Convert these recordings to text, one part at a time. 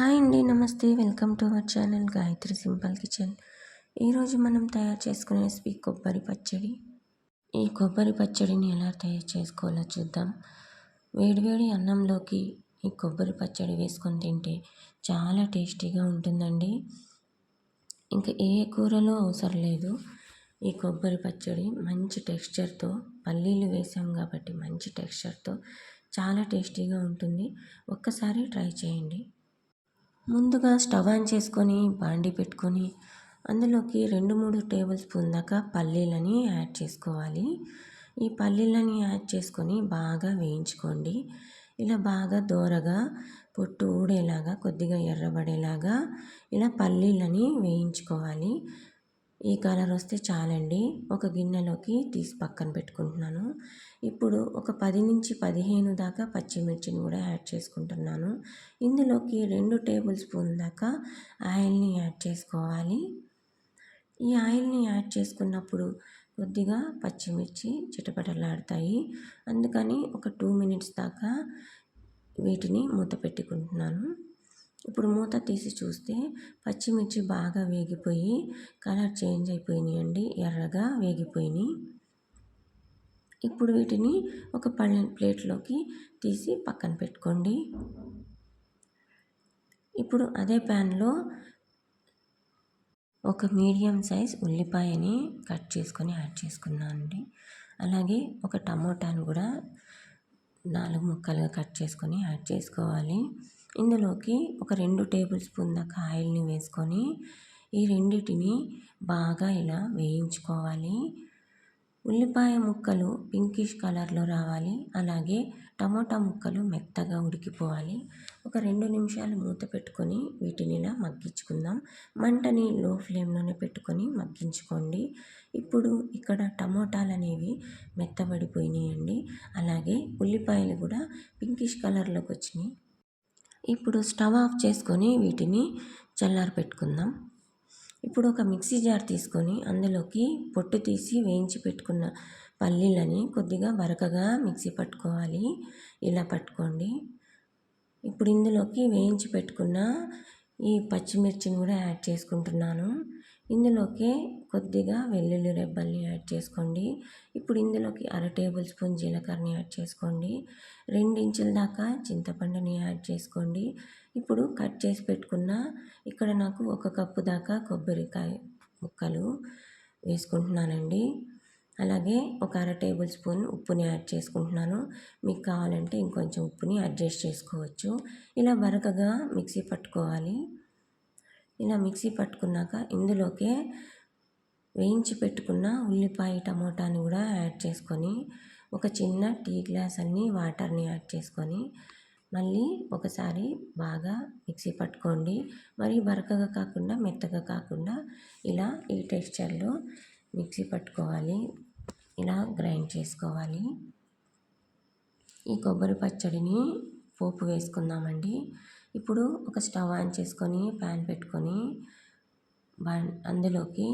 Hi అండి నమస్తే. Welcome to our channel Gayatri simple kitchen. ఈరోజు మనం తయారు చేసుకునే రెసిపీ కొబ్బరి పచ్చడి. ఈ కొబ్బరి పచ్చడిని ఎలా తయారు చేసుకోవాలో చూద్దాం. వేడివేడి అన్నంలోకి ఈ కొబ్బరి పచ్చడి వేసుకొని తింటే చాలా టేస్టీగా ఉంటుందండి. ఇంకా ఏ కూరలో అవసరం లేదు. ఈ కొబ్బరి పచ్చడి మంచి టెక్స్చర్తో పల్లీలు వేసాం కాబట్టి మంచి టెక్స్చర్తో చాలా టేస్టీగా ఉంటుంది. ఒక్కసారి ట్రై చేయండి. ముందుగా స్టవ్ ఆన్ చేసుకొని బాండి పెట్టుకొని అందులోకి రెండు మూడు టేబుల్ స్పూన్ దాకా పల్లీలని యాడ్ చేసుకోవాలి. ఈ పల్లీలని యాడ్ చేసుకొని బాగా వేయించుకోండి. ఇలా బాగా దోరగా పొట్టు ఊడేలాగా కొద్దిగా ఎర్రబడేలాగా ఇలా పల్లీలని వేయించుకోవాలి. ఈ కలర్ వస్తే చాలండి. ఒక గిన్నెలోకి తీసి పక్కన పెట్టుకుంటున్నాను. ఇప్పుడు ఒక పది నుంచి పదిహేను దాకా పచ్చిమిర్చిని కూడా యాడ్ చేసుకుంటున్నాను. ఇందులోకి రెండు టేబుల్ స్పూన్ దాకా ఆయిల్ని యాడ్ చేసుకోవాలి. ఈ ఆయిల్ని యాడ్ చేసుకున్నప్పుడు కొద్దిగా పచ్చిమిర్చి చిటపటలాడతాయి. అందుకని ఒక టూ మినిట్స్ దాకా వీటిని మూత పెట్టుకుంటున్నాను. ఇప్పుడు మూత తీసి చూస్తే పచ్చిమిర్చి బాగా వేగిపోయి కలర్ చేంజ్ అయిపోయినాయండి ఎర్రగా వేగిపోయినాయి. ఇప్పుడు వీటిని ఒక పళ్ళ ప్లేట్లోకి తీసి పక్కన పెట్టుకోండి. ఇప్పుడు అదే ప్యాన్లో ఒక మీడియం సైజ్ ఉల్లిపాయని కట్ చేసుకొని యాడ్ చేసుకున్నాను అండి. అలాగే ఒక టమోటాను కూడా నాలుగు ముక్కలుగా కట్ చేసుకొని యాడ్ చేసుకోవాలి. ఇందులోకి ఒక రెండు టేబుల్ స్పూన్ దాకా ఆయిల్ని వేసుకొని ఈ రెండిటిని బాగా ఇలా వేయించుకోవాలి. ఉల్లిపాయ ముక్కలు పింకిష్ కలర్లో రావాలి. అలాగే టమోటా ముక్కలు మెత్తగా ఉడికిపోవాలి. ఒక రెండు నిమిషాలు మూత పెట్టుకొని వీటిని ఇలా మగ్గించుకుందాం. మంటని లో ఫ్లేమ్లోనే పెట్టుకొని మగ్గించుకోండి. ఇప్పుడు ఇక్కడ టమోటాలు అనేవి మెత్తబడిపోయినాయండి. అలాగే ఉల్లిపాయలు కూడా పింకిష్ కలర్లోకి వచ్చినాయి. ఇప్పుడు స్టవ్ ఆఫ్ చేసుకొని వీటిని చల్లారి పెట్టుకుందాం. ఇప్పుడు ఒక మిక్సీ జార్ తీసుకొని అందులోకి పొట్టు తీసి వేయించి పెట్టుకున్న పల్లీలని కొద్దిగా వరకగా మిక్సీ పట్టుకోవాలి. ఇలా పట్టుకోండి. ఇప్పుడు ఇందులోకి వేయించి పెట్టుకున్న ఈ పచ్చిమిర్చిని కూడా యాడ్ చేసుకుంటున్నాను. ఇందులోకి కొద్దిగా వెల్లుల్లి రెబ్బల్ని యాడ్ చేసుకోండి. ఇప్పుడు ఇందులోకి అర టేబుల్ స్పూన్ జీలకర్రని యాడ్ చేసుకోండి. ఇంచుల దాకా చింతపండుని యాడ్ చేసుకోండి. ఇప్పుడు కట్ చేసి పెట్టుకున్న ఇక్కడ నాకు ఒక కప్పు దాకా కొబ్బరికాయ ముక్కలు వేసుకుంటున్నానండి. అలాగే ఒక అర టేబుల్ స్పూన్ ఉప్పుని యాడ్ చేసుకుంటున్నాను. మీకు కావాలంటే ఇంకొంచెం ఉప్పుని అడ్జస్ట్ చేసుకోవచ్చు. ఇలా బరకగా మిక్సీ పట్టుకోవాలి. ఇలా మిక్సీ పట్టుకున్నాక ఇందులోకే వేయించి పెట్టుకున్న ఉల్లిపాయ టమోటాని కూడా యాడ్ చేసుకొని ఒక చిన్న టీ గ్లాస్ అన్ని వాటర్ని యాడ్ చేసుకొని మళ్ళీ ఒకసారి బాగా మిక్సీ పట్టుకోండి. మరి బరకగా కాకుండా మెత్తగా కాకుండా ఇలా ఈ టెక్స్చర్లో మిక్సీ పట్టుకోవాలి. ఇలా గ్రైండ్ చేసుకోవాలి. ఈ కొబ్బరి పచ్చడిని పోపు వేసుకుందామండి. ఇప్పుడు ఒక స్టవ్ ఆన్ చేసుకొని ప్యాన్ పెట్టుకొని అందులోకి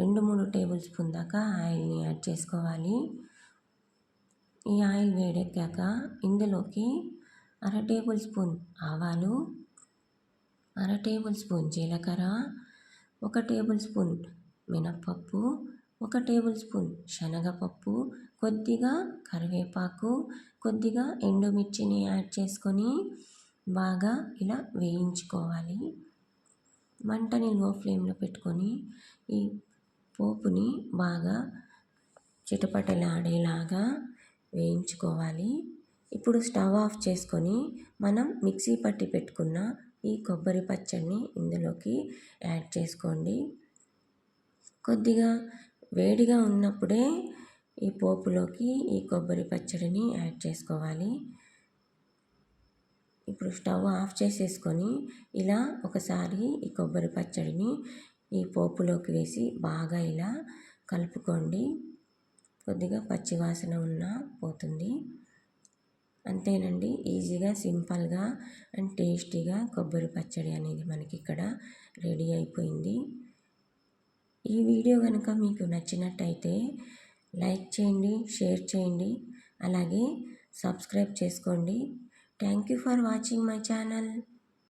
రెండు మూడు టేబుల్ స్పూన్ దాకా ఆయిల్ని యాడ్ చేసుకోవాలి. ఈ ఆయిల్ వేడెక్కాక ఇందులోకి అర టేబుల్ స్పూన్ ఆవాలు అర టేబుల్ స్పూన్ జీలకర్ర ఒక టేబుల్ స్పూన్ మినప్పప్పు ఒక టేబుల్ స్పూన్ శనగపప్పు కొద్దిగా కరివేపాకు కొద్దిగా ఎండుమిర్చిని యాడ్ చేసుకొని బాగా ఇలా వేయించుకోవాలి. మంటని లో ఫ్లేమ్లో పెట్టుకొని ఈ పోపుని బాగా చిటపటలాడేలాగా వేయించుకోవాలి. ఇప్పుడు స్టవ్ ఆఫ్ చేసుకొని మనం మిక్సీ పట్టి పెట్టుకున్న ఈ కొబ్బరి పచ్చడిని ఇందులోకి యాడ్ చేసుకోండి. కొద్దిగా వేడిగా ఉన్నప్పుడే ఈ పోపులోకి ఈ కొబ్బరి పచ్చడిని యాడ్ చేసుకోవాలి. ఇప్పుడు స్టవ్ ఆఫ్ చేసేసుకొని ఇలా ఒకసారి ఈ కొబ్బరి పచ్చడిని ఈ పోపులోకి వేసి బాగా ఇలా కలుపుకోండి. కొద్దిగా పచ్చివాసన ఉన్న పోతుంది. అంతేనండి ఈజీగా సింపుల్గా అండ్ టేస్టీగా కొబ్బరి పచ్చడి అనేది మనకి ఇక్కడ రెడీ అయిపోయింది. ఈ వీడియో కనుక మీకు నచ్చినట్టయితే లైక్ చేయండి షేర్ చేయండి అలాగే సబ్స్క్రైబ్ చేసుకోండి. Thank you for watching my channel.